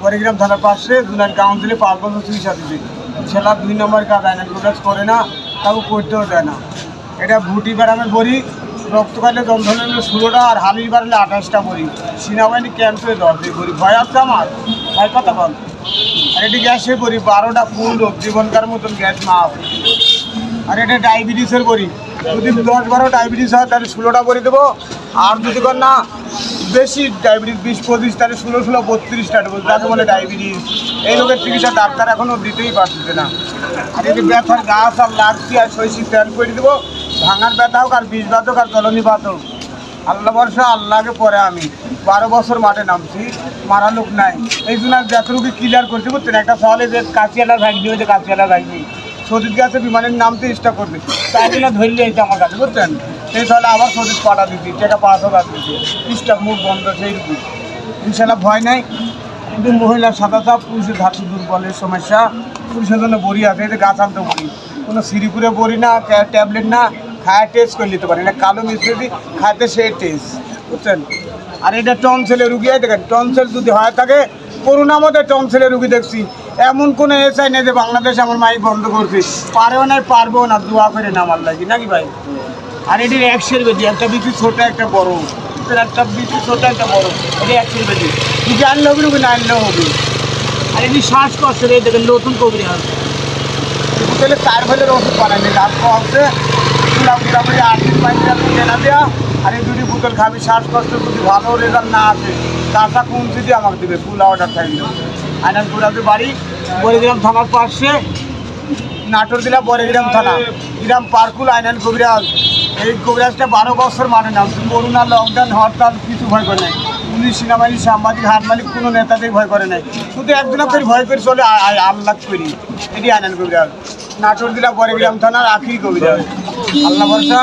বরিগ্রাম থানার পাশে জুনার কাউন্সিলে পাঁচ বছর চিকিৎসা দিচ্ছে ছেলা দুই নম্বর কাজ প্রকাশ করে না, তাও করতেও দেয় না। এটা ভুটি ব্যারামের বড়ি, রক্তকালে যন্ত্রণা হলে ষোলোটা, আর হালির বাড়লে আঠাশটা বড়ি। সেনাবাহিনী ক্যাম্পে দিই বড়ি। ভয় আছে আমার? ভয় কথা বল। আর এটি গ্যাসে বড়ি, বারোটা ফুল জীবনকার মতন গ্যাস মাপ। আর এটা ডায়াবেটিসের বড়ি। যদি দশ বারো ডায়াবেটিস হয়, তাহলে ষোলোটা করে দেবো। আর যদি কর না, বেশি ডায়াবেটিস বিশ, পঁচিশ, তাহলে ষোলো ষোলো বত্রিশটা দেবো। যাকে বলে ডায়াবেটিস এই রোগের চিকিৎসা ডাক্তার এখনও দিতেই পারতেছে না। আর যদি যে ব্যথার গাছ আর লাগছি আর শৈশী তেল করে দেবো, ভাঙার ব্যথা হোক আর বিষ বাত হোক আর জলনি বাত হোক আল্লাহ বর্ষা আল্লাহকে পরে আমি। বারো বছর মাঠে নামছি, মারা লোক নাই। এই জন্য যতটুকু ক্লিয়ার করতে বুঝছেন একটা সহলে যে কাঁচিয়ালা ভাগনি হয়েছে কাঁচিয়ালা ভাগনি। সৌদিত গাছে বিমানের নামতে চেষ্টা করবে। তাই জন্য ধরলে এইটা আমার কাছে বুঝছেন? সেই তাহলে আবার সৌদিত পাঠা দিচ্ছি টাকা পাঁচ হাজার দিচ্ছি স্টাফ মুখ বন্ধ, সেইরকম। ইনশাল্লাহ ভয় নাই। কিন্তু মহিলার সাদা চাপ পুরুষের ধাতু দুর্বলের সমস্যা। পুরুষের জন্য বড়ি আছে এটা গাছ আনতে বড়ি। কোনো সিরিপুরে বড়ি না ট্যাবলেট না, খায় টেস্ট করে নিতে পারি। না কালো মিশ্রে দিই খাইতে সেই টেস্ট, বুঝছেন? আর এটা টনসেলের রুগী হয় দেখেন, টনসেল যদি হয় থাকে করোনা মধ্যে টনসেলের রুগী দেখছি। এমন কোনো এসআই নেই যে বাংলাদেশ আমার মাইক বন্ধ করছে পারেও না পারবেও না, দোয়া করে নামার লাগি নাকি ভাই? আর এটির একশের বেদি একটা বিচি ছোট, একটা বড়। একটা বিচি ছোট, একটা বড়। এটি একশের বেদি যদি আনলে হবে না আনলেও হবে। আর এটি শ্বাসকষ্ট রে দেখেন নতুন কবি আছে তাহলে চার ফেলের ওষুধ বানাইনি লাভ হচ্ছে মোটামুটি আট দিন দিন কেনা দেওয়া আর এই দুটি বোতল খাবি শ্বাসকষ্ট যদি ভালো রেজাল্ট না আসে কাঁচা কুঞ্চি দিয়ে আমাকে দেবে ফুল অর্ডার থাকলে আইনানপুরাতে বাড়ি বরিগ্রাম থানার পাশে নাটোর জেলা বরেগ্রাম থানা। গ্রাম পার্কুল, আইনান কবিরাজ। এই কবিরাজটা বারো বছর মানে নাম করোনা লকডাউন হরতাল কিছু ভয় করে নাই। পুলিশ, সেনাবাহিনী, সাংবাদিক হাট মালিক, কোনো নেতাদের ভয় করে নাই। শুধু একজন করে ভয় করে চলে আল্লাহ করি। এটি আইনান কবিরাজ। নাটোর জেলা বরেগ্রাম থানার আখির কবিরাজ। আল্লাহ ভরসা,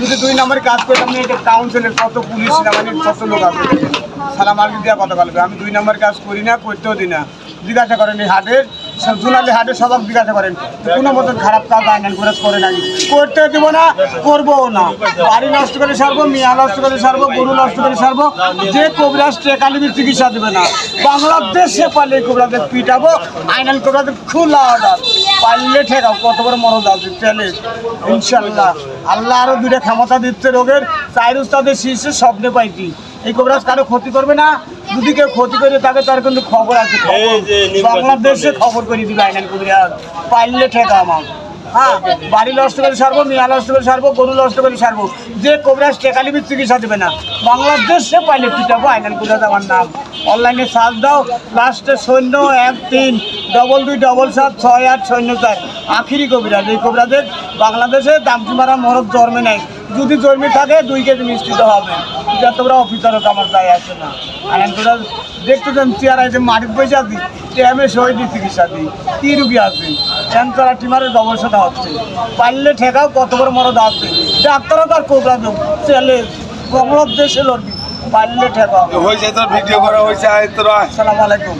যদি দুই নম্বরে কাজ করতাম না এটা কাউন্সিলের কত পুলিশ, সেনাবাহিনীর কত লোক আছে। সালাম আলমি কথা বলবে। আমি দুই নম্বর কাজ করি না, করতেও দিই না। জিজ্ঞাসা করেন এই হাটের সব জুনালি হাটে সবাই জিজ্ঞাসা করেন কোনো মতন খারাপ কাজ আইনান করে করে নাকি করতে দেবো না, করবোও না। বাড়ি নষ্ট করে সারবো, মিয়া নষ্ট করে সারবো, গরু নষ্ট করে সারবো, যে কবিরাজ টেকালিবির চিকিৎসা দেবে না। বাংলাদেশে পারলে এই কবিরাজের পিটাবো আইনান কবিরাজের খোলা অর্ডার পারলে ঠেকাও, কত বড় মরদ আছে চ্যালেঞ্জ ইনশাল্লাহ আল্লাহ আরও দুইটা ক্ষমতা দিচ্ছে রোগের। চাইর উস্তাদের শীর্ষে স্বপ্নে পাইছি। এই কবিরাজ কারও ক্ষতি করবে না। যদি কেউ ক্ষতি করে তাকে তার কিন্তু খবর আছে বাংলাদেশে খবর করে দিবে আইন কবিরাজ। পাইলে ঠেকা আমার হ্যাঁ বাড়ি নষ্ট করে সারবো মিয়া নষ্ট করে সারবো গরু নষ্ট করে সারবো। যে কবিরাজ টেকালিবির চিকিৎসা দেবে না। বাংলাদেশে পাইলে টিকাবো আইনাল কবিরাজ আমার নাম। অনলাইনে সার্চ দাও, লাস্টে সৈন্য এক, তিন ডবল দুই ডবল সাত, ছয়, আট সৈন্য চার। আখিরি কবিরাজ, এই কবিরাজের বাংলাদেশে দামচি মারা মরদ জন্মে নেই। যদি জন্মে থাকে, দুই কেজি মিষ্টি তো হবে। যত বড় অফিসারও আমার যায় আসে না। আইনাল কবিরাজ দেখতে চান চেয়ারা যে মাটির পয়সা দিই ট্যামে শহীদ চিকিৎসা দিই কি রুগী আছে? ক্যান্সার টিমারের ব্যবসাটা হচ্ছে? পারলে ঠেকাও কত বড় মরদ আছে? ডাক্তারও তার কোবরা দেব ছেলে বাংলাদেশে লড়বি। পারলে ঠেকাও। হয়েছে তোর ভিডিও করা হয়েছে তোরা আসসালামু আলাইকুম।